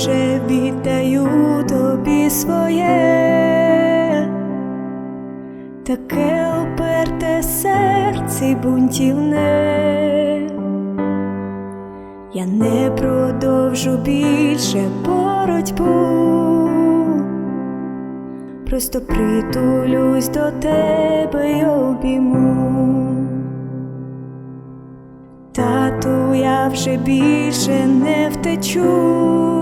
Боже, віддаю тобі своє, таке уперте серце бунтівне. Я не продовжу більше боротьбу, просто притулюсь до тебе й обійму. Тату, я вже більше не втечу,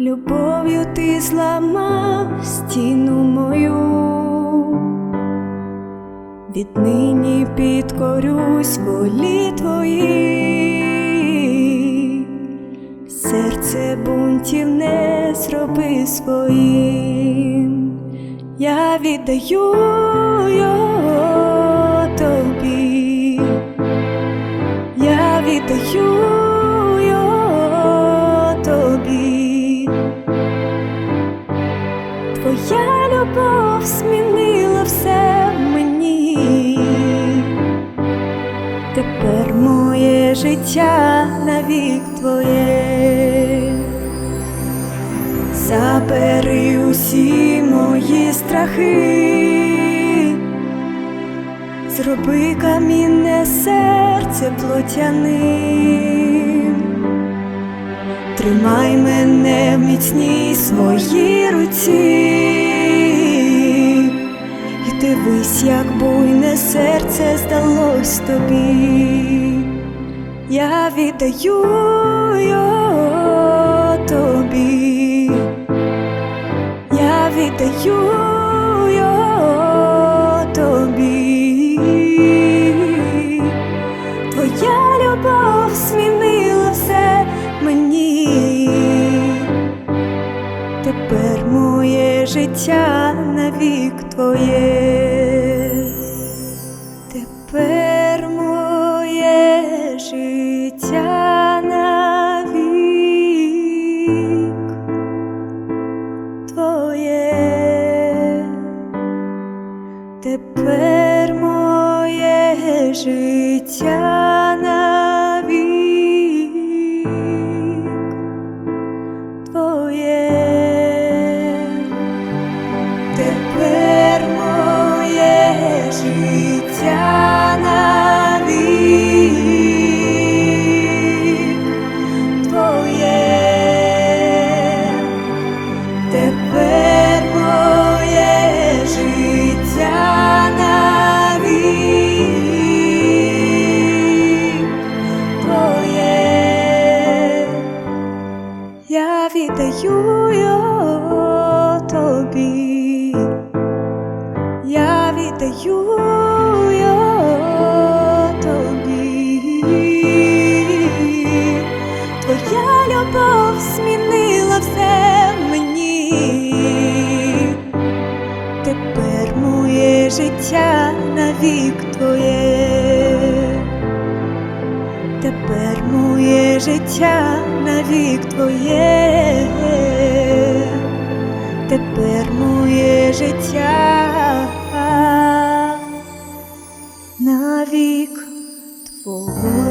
любов'ю ти зламав стіну мою, віднині підкорюсь волі твоїй, серце бунтів не зроби своїм, я віддаю його Твоя любов змінила все мені. Тепер моє життя навік твоє. Забери усі мої страхи, зроби камінне серце плотяним. Тримай мене в міцній своїй руці, і дивись, як буйне серце здалось тобі, я віддаю його тобі, я віддаю навік твоє. Тепер моє життя навік твоє. Тепер моє життя навік віддаю його тобі, я віддаю його тобі. Твоя любов змінила все мені. Тепер моє життя навік твоє, тепер моє життя навік твоє.